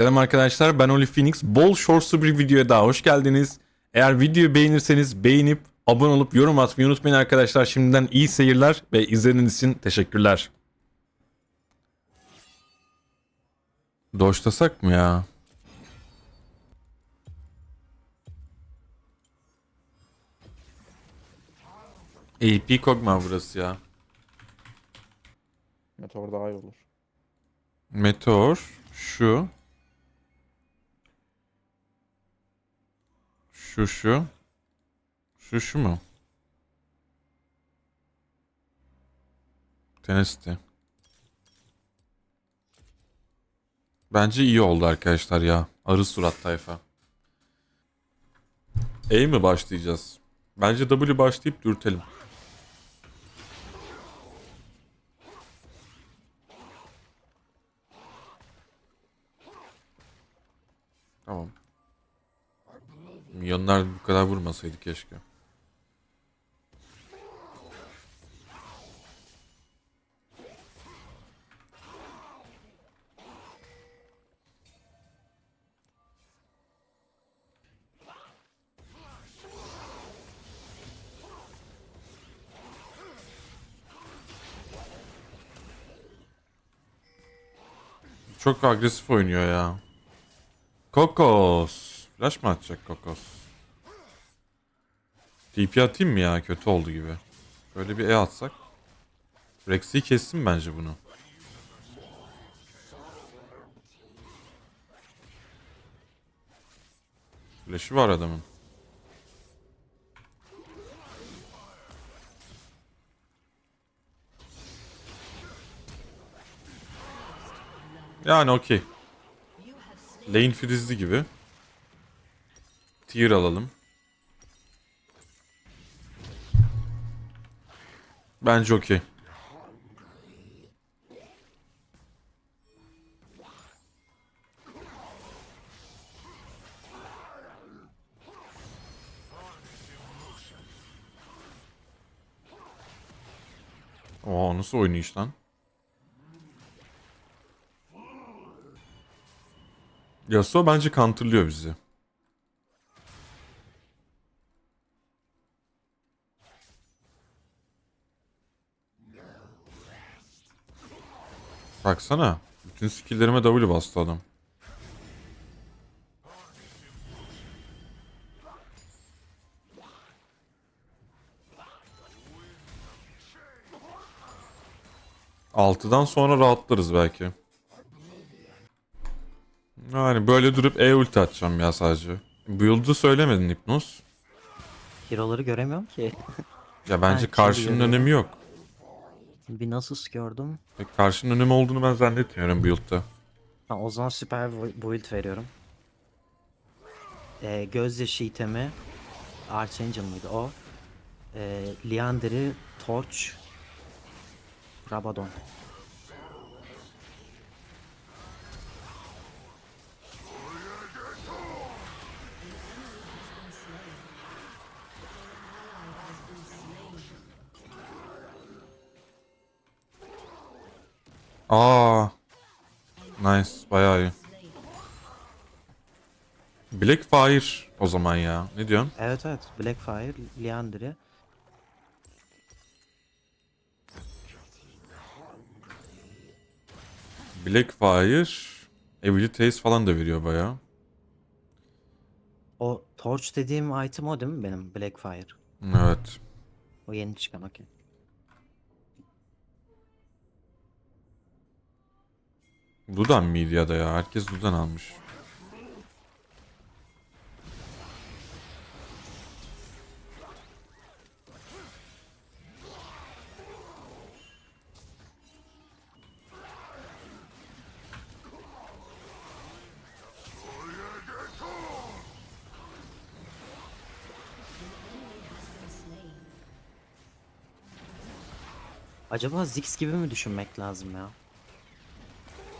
Selam arkadaşlar ben Oli Phoenix. Bol Shorts'lu bir videoya daha hoş geldiniz. Eğer videoyu beğenirseniz beğenip abone olup yorum atmayı unutmayın arkadaşlar. Şimdiden iyi seyirler ve izlediğiniz için teşekkürler. Doşlasak mı ya? AP Kog'Maw burası ya. Meteor daha iyi olur. Meteor şu. Şu şu. Şu şu mu? Tenesti. Bence iyi oldu arkadaşlar ya. Arı surat tayfa. E mi başlayacağız? Bence W başlayıp dürtelim. Tamam. Milyonlar bu kadar vurmasaydı keşke. Çok agresif oynuyor ya. Kokos. Flash mı atacak Kokos? TP atayım mı ya? Kötü oldu gibi. Böyle bir E atsak. Rex'i kessin bence bunu. Flash'ı var adamın. Yani okey. Lane Frizzly gibi. Tier alalım. Bence okey. Oo nasıl oynuyor lan? Yasuo bence counterlıyor bizi. Baksana. Bütün skilllerime W bastı adam. Altıdan sonra rahatlarız belki. Yani böyle durup E ulti atacağım ya sadece. Build'u söylemedin Hipnos. Hero'ları göremiyorum ki. Ya bence Ha, karşının önemi yok. Bir Nasus gördüm. Ve Karşının önemi olduğunu ben zannetmiyorum build'da. Ha, o zaman süper bu- build veriyorum. Ee, gözyaşı itemi. Archangel mıydı o? Ee, Liander'i, Torch, Rabadon. Aa. Nice. Bayağı iyi. Blackfire o zaman ya. Ne diyorsun? Evet evet. Blackfire, Liander'i. Blackfire Abilities falan da veriyor bayağı. O Torch dediğim item o değil mi benim? Blackfire. Evet. O yeni çıkan okey. Ludan mıydı ya da ya? Herkes Ludan almış. Acaba Ziggs gibi mi düşünmek lazım ya?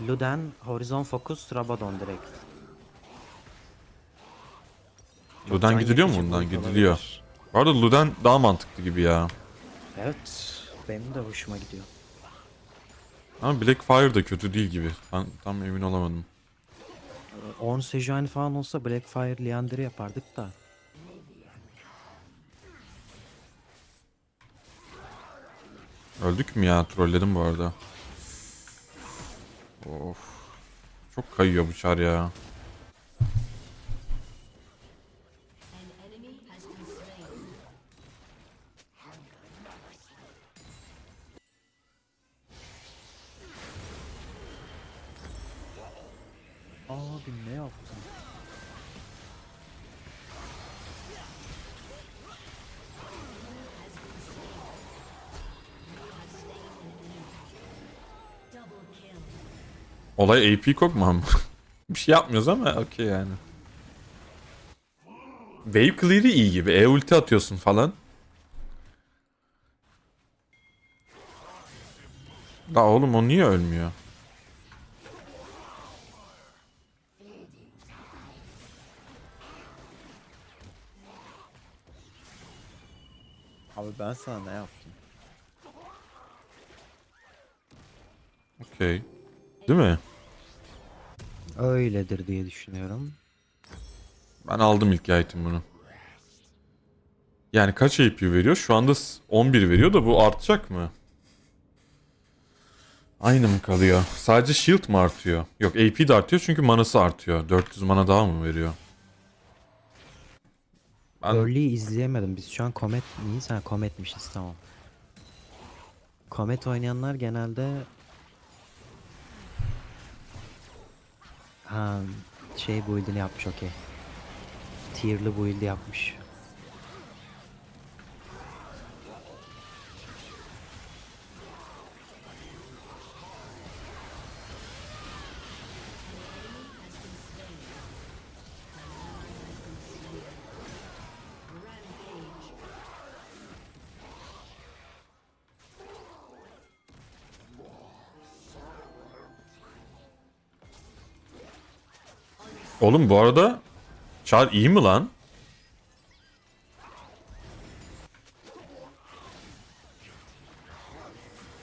Luden, Horizon Focus, Rabadon direkt. Ludan can gidiliyor mu yakıcı bundan? build Gidiliyor. olabilir. Bu arada Luden daha mantıklı gibi ya. Evet, benim de hoşuma gidiyor. Ama Blackfire da kötü değil gibi. Ben tam emin olamadım. Ornn Sejuani falan olsa Blackfire Liandry yapardık da. Öldük mü ya? Trolledim bu arada. Of. Çok kayıyor bu çar ya. Abi ne yaptın? Olay AP Kok mu ama? bir şey yapmıyoruz ama okey yani. Wave Clear'i iyi gibi. E ulti atıyorsun falan. Da oğlum o niye ölmüyor? Abi ben sana ne yaptım? Okey. Değil mi? Öyledir diye düşünüyorum. Ben aldım ilk item bunu. Yani kaç AP veriyor? Şu anda s- 11 veriyor da bu artacak mı? Aynı mı kalıyor? Sadece shield mı artıyor? Yok AP de artıyor çünkü manası artıyor. 400 mana daha mı veriyor? Ben Early'yi izleyemedim. Biz şu an Comet miyiz? Ha Comet'mişiz tamam. Comet oynayanlar genelde ha şey build'ini yapmış okey. Tier'lı build yapmış. Oğlum bu arada Char iyi mi lan?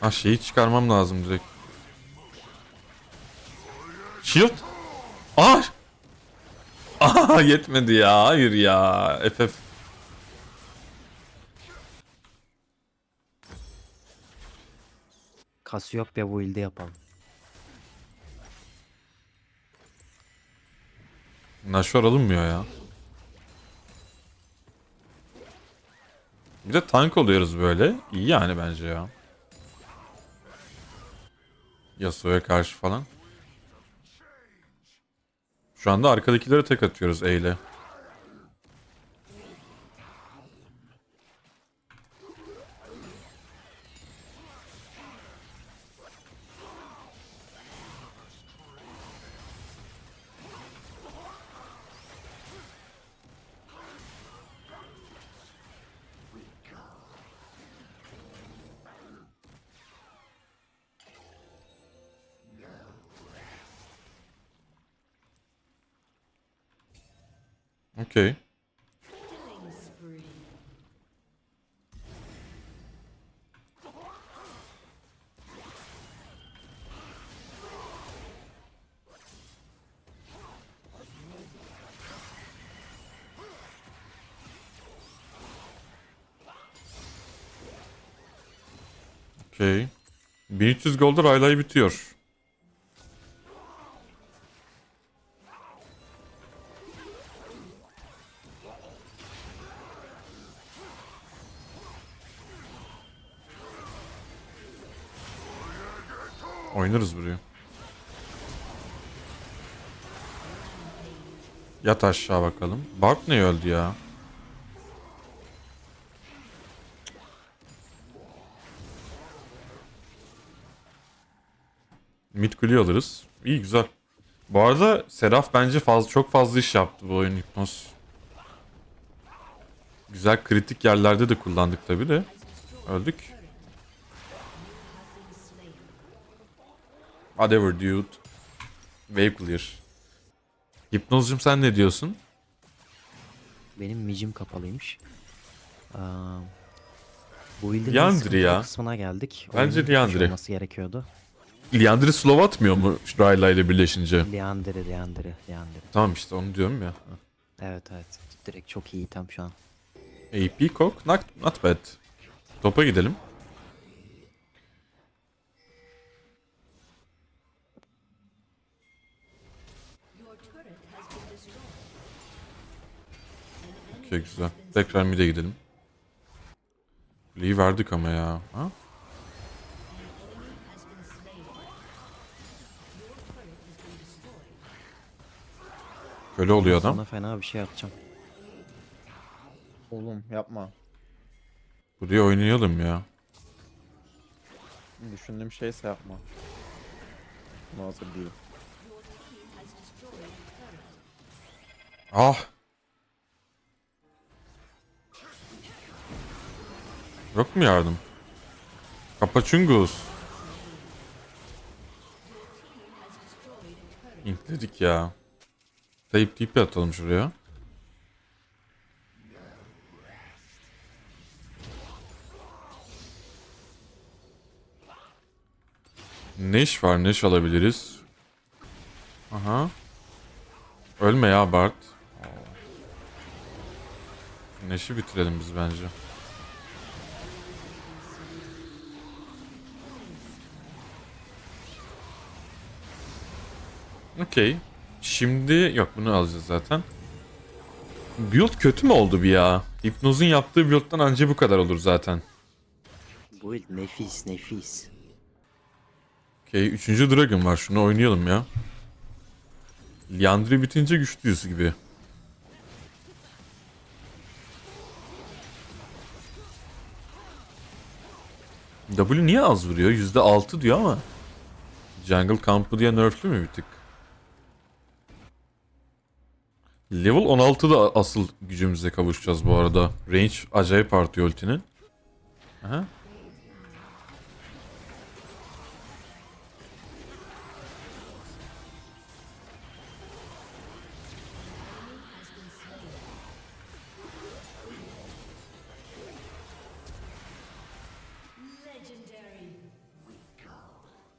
Ha şeyi çıkarmam lazım direkt. Shield. Ah! Ah yetmedi ya. Hayır ya. FF. Cassiopeia build'i yapalım. Nashor alınmıyor ya. Bir de tank oluyoruz böyle. İyi yani bence ya. Yasuo'ya karşı falan. Şu anda arkadakilere tek atıyoruz E ile. Okey. Okey. 1300 golda Raylay bitiyor. Yat aşağı bakalım. Bart ne öldü ya? Mid alırız. İyi güzel. Bu arada Seraf bence fazla çok fazla iş yaptı bu oyun hipnoz. Güzel kritik yerlerde de kullandık tabi de. Öldük. Whatever dude. Wave clear. Hipnozcum sen ne diyorsun? Benim micim kapalıymış. Bu sıkıntılı ya. kısmına geldik. Bence Oyunun Liandry. bitmiş olması gerekiyordu. Liandry slow atmıyor mu Rayla ile birleşince? Leandri, Leandri, Leandri. Tamam işte onu diyorum ya. Evet evet. Direkt çok iyi item şu an. AP Cock not, not bad. Topa gidelim. Okey güzel. Tekrar mid'e gidelim. Kuleyi verdik ama ya. Ha? Köle oluyor adam. Sana fena bir şey atacağım. Oğlum yapma. Buraya oynayalım ya. Düşündüğüm şeyse yapma. Buna hazır değilim. Ah. Yok mu yardım? Kapachungus. İntledik ya. Tayıp tip atalım şuraya. Neş var, neş alabiliriz. Aha. Ölme ya Bart. Neşi bitirelim biz bence. Okey. Şimdi yok bunu alacağız zaten. Build kötü mü oldu bir ya? Hipnoz'un yaptığı build'dan anca bu kadar olur zaten. Bu il nefis nefis. Okey. Üçüncü Dragon var. Şunu oynayalım ya. Liandry bitince güçlüyüz gibi. W niye az vuruyor? %6 diyor ama. Jungle kampı diye nerflü mü bir tık? Level 16'da asıl gücümüze kavuşacağız bu arada. Range acayip artıyor ultinin. Aha.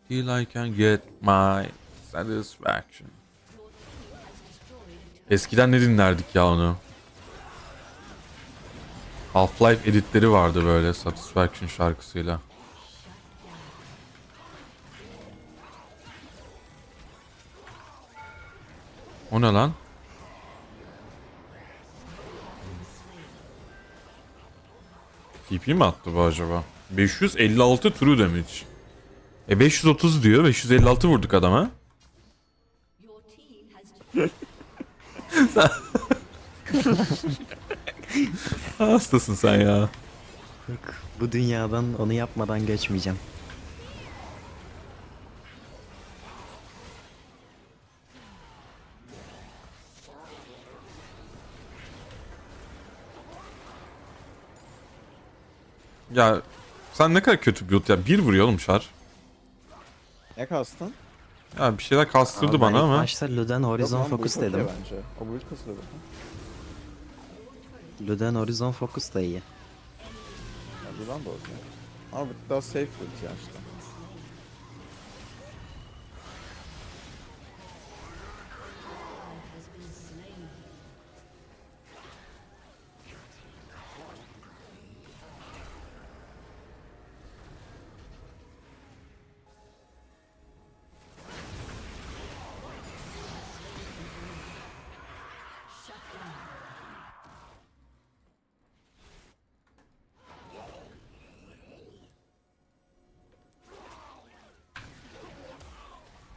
Till I can get my satisfaction. Eskiden ne dinlerdik ya onu? Half-Life editleri vardı böyle Satisfaction şarkısıyla. O ne lan? TP mi attı bu acaba? 556 true damage. E 530 diyor. 556 vurduk adama. Hastasın sen ya. Yok, bu dünyadan onu yapmadan geçmeyeceğim. Ya sen ne kadar kötü build ya. Bir vuruyor oğlum şar. Ne kastın? Ya bir şeyler kastırdı ben bana ilk ama. Başta Luden Horizon Focus dedim. Bence. O. Luden Horizon Focus da iyi. Ya buradan da okey. Ama bir tık daha safe build ya işte.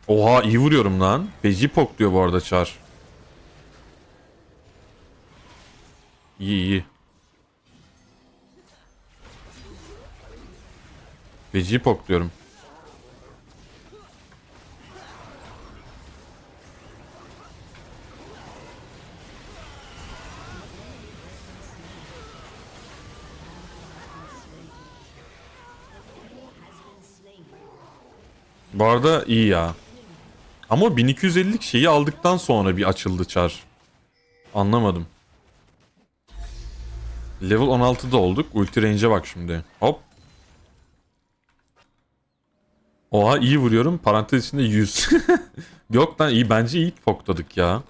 Oha iyi vuruyorum lan. Feci diyor bu arada çar. İyi iyi. Feci diyorum. Bu arada iyi ya. Ama 1250'lik şeyi aldıktan sonra bir açıldı çar. Anlamadım. Level 16'da olduk. Ulti range'e bak şimdi. Hop. Oha iyi vuruyorum. Parantez içinde 100. Yok lan iyi bence iyi pokladık ya.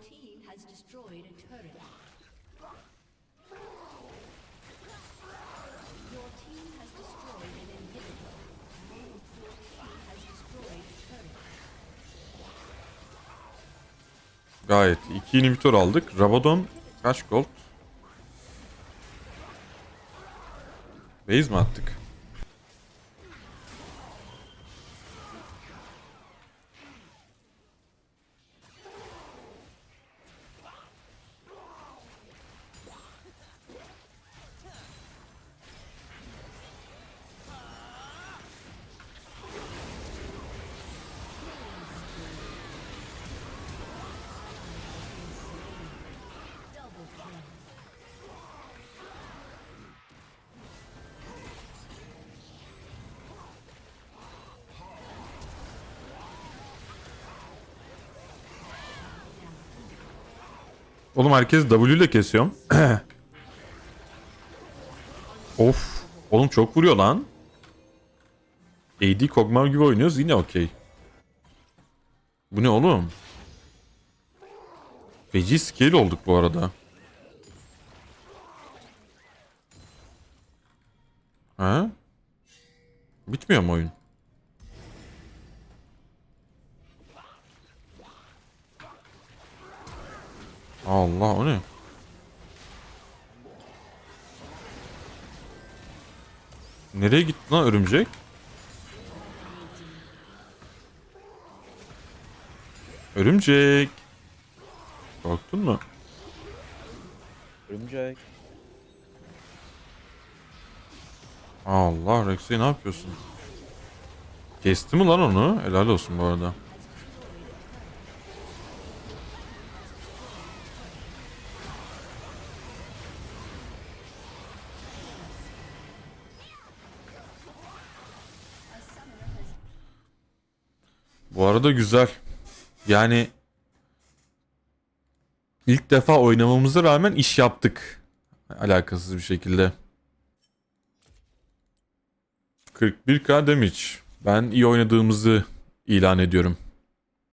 Gayet. İki inhibitor aldık. Rabadon kaç gold? Base mi attık? Oğlum herkes W ile kesiyorum. of. Oğlum çok vuruyor lan. AD Kog'Maw gibi oynuyoruz yine okey. Bu ne oğlum? Feci scale olduk bu arada. Ha? Bitmiyor mu oyun? Allah o ne? Nereye gitti lan örümcek? Örümcek. Korktun mu? Örümcek. Allah Rex'e ne yapıyorsun? Kesti mi lan onu? Helal olsun bu arada. Arada güzel. Yani ilk defa oynamamıza rağmen iş yaptık. Alakasız bir şekilde. 41k damage. Ben iyi oynadığımızı ilan ediyorum.